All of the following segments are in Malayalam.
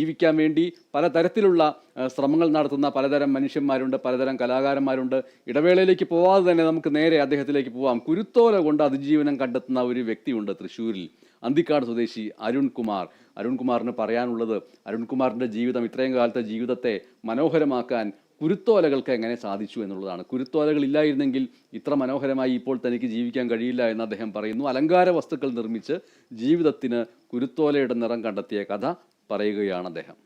ജീവിക്കാൻ വേണ്ടി പലതരത്തിലുള്ള ശ്രമങ്ങൾ നടത്തുന്ന പലതരം മനുഷ്യന്മാരുണ്ട് പലതരം കലാകാരന്മാരുണ്ട്. ഇടവേളയിലേക്ക് പോവാതെ തന്നെ നമുക്ക് നേരെ അദ്ദേഹത്തിലേക്ക് പോവാം. കുരുത്തോല കൊണ്ട് അതിജീവനം കണ്ടെത്തുന്ന ഒരു വ്യക്തിയുണ്ട് തൃശ്ശൂരിൽ. അന്തിക്കാട് സ്വദേശി അരുൺകുമാർ അരുൺകുമാറിന് പറയാനുള്ളത് അരുൺകുമാറിന്റെ ജീവിതം ഇത്രയും കാലത്തെ ജീവിതത്തെ മനോഹരമാക്കാൻ കുരുത്തോലകൾക്ക് എങ്ങനെ സാധിച്ചു എന്നുള്ളതാണ്. കുരുത്തോലകൾ ഇല്ലായിരുന്നെങ്കിൽ ഇത്ര മനോഹരമായി ഇപ്പോൾ തനിക്ക് ജീവിക്കാൻ കഴിയില്ല എന്ന് അദ്ദേഹം പറയുന്നു. അലങ്കാര വസ്തുക്കൾ നിർമ്മിച്ച് ജീവിതത്തിന് കുരുത്തോലയുടെ നിറം കണ്ടെത്തിയ കഥ പറയുകയാണ് അദ്ദേഹം.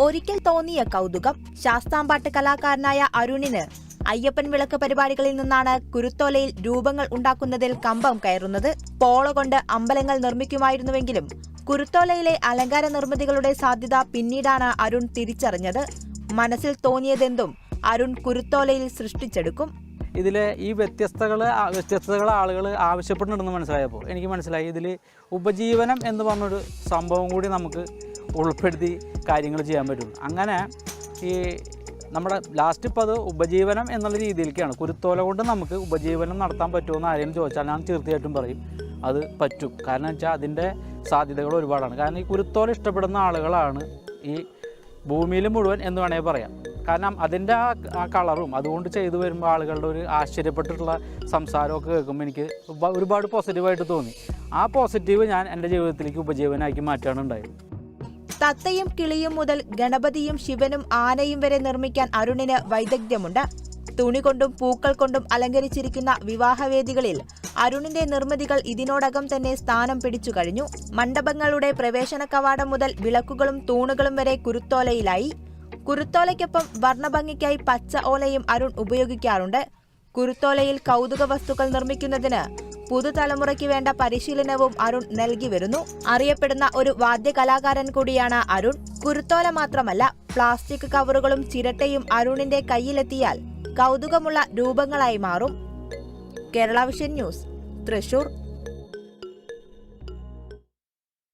ഒരിക്കൽ തോന്നിയ കൗതുകം ശാസ്താംപാട്ട് കലാകാരനായ അരുണിന് അയ്യപ്പൻ വിളക്ക് പരിപാടികളിൽ നിന്നാണ് കുരുത്തോലയിൽ രൂപങ്ങൾ ഉണ്ടാക്കുന്നതിൽ കമ്പം കയറുന്നത്. പോള കൊണ്ട് അമ്പലങ്ങൾ നിർമ്മിക്കുമായിരുന്നുവെങ്കിലും കുരുത്തോലയിലെ അലങ്കാര നിർമ്മിതികളുടെ സാധ്യത പിന്നീടാണ് അരുൺ തിരിച്ചറിഞ്ഞത്. മനസ്സിൽ തോന്നിയതെന്തും അരുൺ കുരുത്തോലയിൽ സൃഷ്ടിച്ചെടുക്കും. ഇതിലെ ഈ വ്യത്യസ്തകൾ വ്യത്യസ്തകൾ ആളുകൾ ആവശ്യപ്പെടുന്നുണ്ടെന്ന് മനസ്സിലായപ്പോൾ എനിക്ക് മനസ്സിലായി. ഇതിൽ ഉപജീവനം എന്ന് പറഞ്ഞൊരു സംഭവം കൂടി നമുക്ക് ഉൾപ്പെടുത്തി കാര്യങ്ങൾ ചെയ്യാൻ പറ്റും അങ്ങനെ ഈ നമ്മുടെ ലാസ്റ്റ് ഇപ്പോൾ അത് ഉപജീവനം എന്നുള്ള രീതിയിലേക്കാണ്. കുരുത്തോല കൊണ്ട് നമുക്ക് ഉപജീവനം നടത്താൻ പറ്റുമോ എന്ന് ആരെങ്കിലും ചോദിച്ചാൽ ഞാൻ തീർച്ചയായിട്ടും പറയും. അത് പറ്റും. കാരണം വെച്ചാൽ അതിന്റെ സാധ്യതകൾ ഒരുപാടാണ്. കാരണം ഈ കുരുത്തോല ഇഷ്ടപ്പെടുന്ന ആളുകളാണ് ഈ ഭൂമിയിൽ മുഴുവൻ എന്ന് വേണമെങ്കിൽ പറയാം. കാരണം അതിന്റെ ആ കളറും അതുകൊണ്ട് ചെയ്തു വരുമ്പോൾ ആളുകളുടെ ഒരു ആശ്ചര്യപ്പെട്ടിട്ടുള്ള സംസാരമൊക്കെ കേൾക്കുമ്പോൾ എനിക്ക് ഒരുപാട് പോസിറ്റീവായിട്ട് തോന്നി. ആ പോസിറ്റീവ് ഞാൻ എന്റെ ജീവിതത്തിലേക്ക് ഉപജീവനാക്കി മാറ്റാണ് ഉണ്ടായത് തത്തയും കിളിയും മുതൽ ഗണപതിയും ശിവനും ആനയും വരെ നിർമ്മിക്കാൻ അരുണിന് വൈദഗ്ധ്യമുണ്ട്. തുണി കൊണ്ടും പൂക്കൾ കൊണ്ടും അലങ്കരിച്ചിരിക്കുന്ന വിവാഹവേദികളിൽ അരുണിന്റെ നിർമ്മിതികൾ ഇതിനോടകം തന്നെ സ്ഥാനം പിടിച്ചു കഴിഞ്ഞു. മണ്ഡപങ്ങളുടെ പ്രവേശന കവാടം മുതൽ വിളക്കുകളും തൂണുകളും വരെ കുരുത്തോലയിലായി. കുരുത്തോലയ്ക്കൊപ്പം വർണഭംഗിക്കായി പച്ച ഓലയും അരുൺ ഉപയോഗിക്കാറുണ്ട്. കുരുത്തോലയിൽ കൗതുക വസ്തുക്കൾ നിർമ്മിക്കുന്നതിന് പുതുതലമുറയ്ക്ക് വേണ്ട പരിശീലനവും അരുൺ നൽകി വരുന്നു. അറിയപ്പെടുന്ന ഒരു വാദ്യകലാകാരൻ കൂടിയാണ് അരുൺ. കുരുത്തോല മാത്രമല്ല പ്ലാസ്റ്റിക് കവറുകളും ചിരട്ടയും അരുണിന്റെ കയ്യിലെത്തിയാൽ കൗതുകമുള്ള രൂപങ്ങളായി മാറും. Kerala vision news Thrissur.